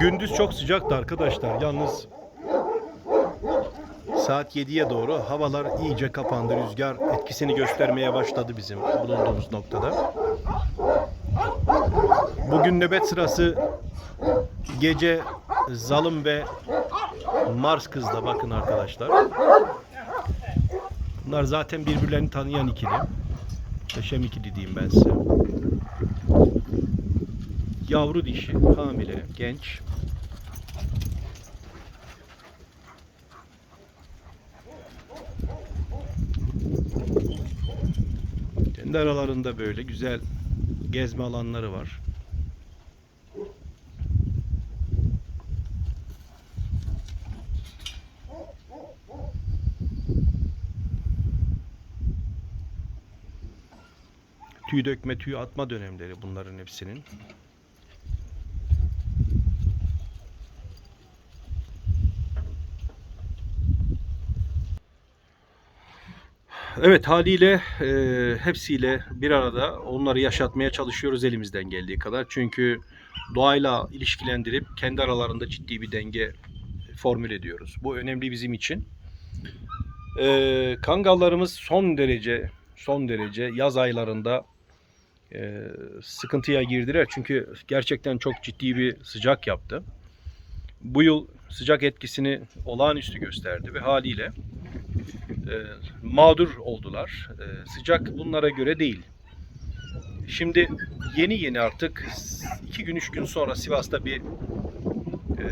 Gündüz çok sıcaktı arkadaşlar. Yalnız saat 7'ye doğru havalar iyice kapandı. Rüzgar etkisini göstermeye başladı bizim bulunduğumuz noktada. Bugün nöbet sırası gece Zalım ve Mars Kız'da bakın arkadaşlar. Bunlar zaten birbirlerini tanıyan ikili. Muhteşem ikili diyeyim ben size. Yavru dişi, hamile, genç. Kendi aralarında böyle güzel gezme alanları var. Tüy dökme, tüy atma dönemleri bunların hepsinin. Evet haliyle e, hepsiyle bir arada onları yaşatmaya çalışıyoruz elimizden geldiği kadar. Çünkü doğayla ilişkilendirip kendi aralarında ciddi bir denge formül ediyoruz. Bu önemli bizim için. E, kangallarımız son derece son derece yaz aylarında e, sıkıntıya girdiler. Çünkü gerçekten çok ciddi bir sıcak yaptı. Bu yıl sıcak etkisini olağanüstü gösterdi ve haliyle e, mağdur oldular. E, sıcak bunlara göre değil. Şimdi yeni yeni artık iki gün üç gün sonra Sivas'ta bir e,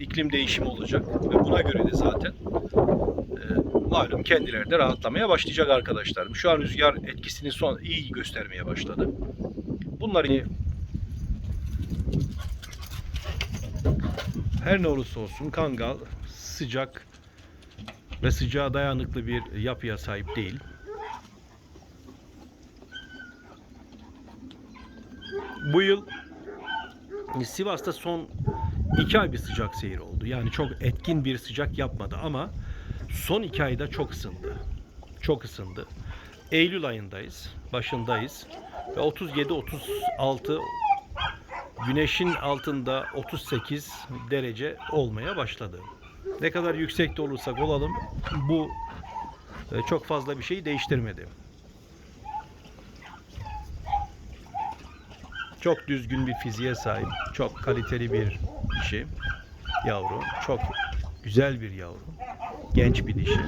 iklim değişimi olacak ve buna göre de zaten e, malum kendileri de rahatlamaya başlayacak arkadaşlar. Şu an rüzgar etkisini son iyi göstermeye başladı. Bunları her ne olursa olsun kangal sıcak ve sıcağa dayanıklı bir yapıya sahip değil. Bu yıl Sivas'ta son iki ay bir sıcak seyir oldu. Yani çok etkin bir sıcak yapmadı ama son iki ayda çok ısındı. Çok ısındı. Eylül ayındayız, başındayız ve 37-36 güneşin altında 38 derece olmaya başladı. Ne kadar yüksekte olursak olalım bu e, çok fazla bir şey değiştirmedi. Çok düzgün bir fiziğe sahip, çok kaliteli bir dişi yavru, çok güzel bir yavru, genç bir dişi.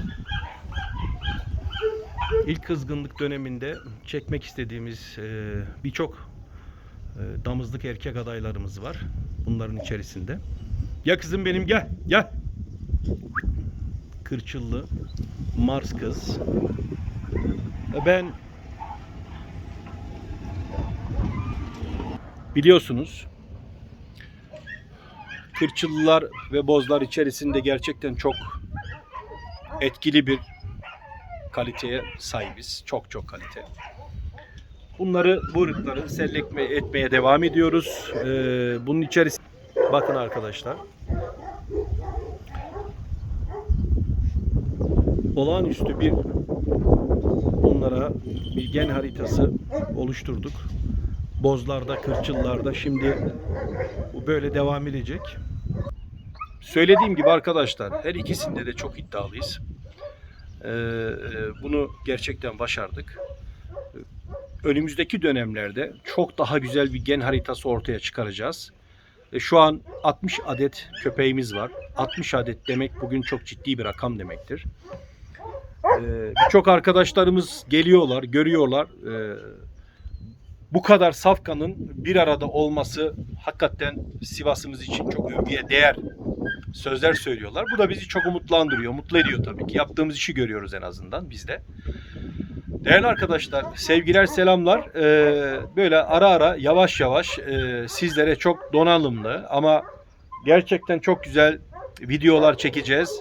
İlk kızgınlık döneminde çekmek istediğimiz e, birçok e, damızlık erkek adaylarımız var bunların içerisinde. Ya kızım benim gel, gel. Kırçıllı Mars kız. E, Ben biliyorsunuz Kırçıllılar ve bozlar içerisinde gerçekten çok etkili bir kaliteye sahibiz. Çok çok kalite. Bunları, bu ırkları sellekme etmeye devam ediyoruz. Ee, bunun içerisinde bakın arkadaşlar. Olağanüstü bir bunlara bir gen haritası oluşturduk. Bozlarda, kırçıllarda şimdi bu böyle devam edecek. Söylediğim gibi arkadaşlar her ikisinde de çok iddialıyız. Ee, e, bunu gerçekten başardık. Önümüzdeki dönemlerde çok daha güzel bir gen haritası ortaya çıkaracağız. Şu an 60 adet köpeğimiz var. 60 adet demek bugün çok ciddi bir rakam demektir. Ee, Birçok arkadaşlarımız geliyorlar, görüyorlar. Ee, Bu kadar safkanın bir arada olması hakikaten Sivas'ımız için çok övgüye değer sözler söylüyorlar. Bu da bizi çok umutlandırıyor, mutlu ediyor tabii ki. Yaptığımız işi görüyoruz en azından biz de. Değerli arkadaşlar, sevgiler, selamlar. Ee, böyle ara ara, yavaş yavaş e, sizlere çok donanımlı ama gerçekten çok güzel videolar çekeceğiz.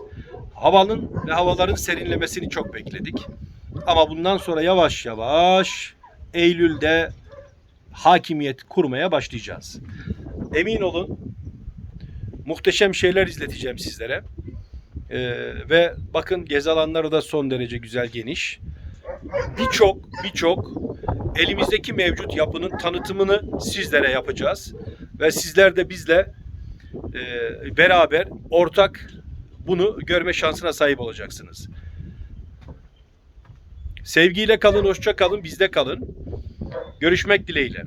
Havanın ve havaların serinlemesini çok bekledik. Ama bundan sonra yavaş yavaş Eylül'de hakimiyet kurmaya başlayacağız. Emin olun muhteşem şeyler izleteceğim sizlere. Ee, ve bakın gezi alanları da son derece güzel geniş. Birçok birçok elimizdeki mevcut yapının tanıtımını sizlere yapacağız. Ve sizler de bizle e, beraber ortak bunu görme şansına sahip olacaksınız. Sevgiyle kalın, hoşça kalın, bizde kalın. Görüşmek dileğiyle.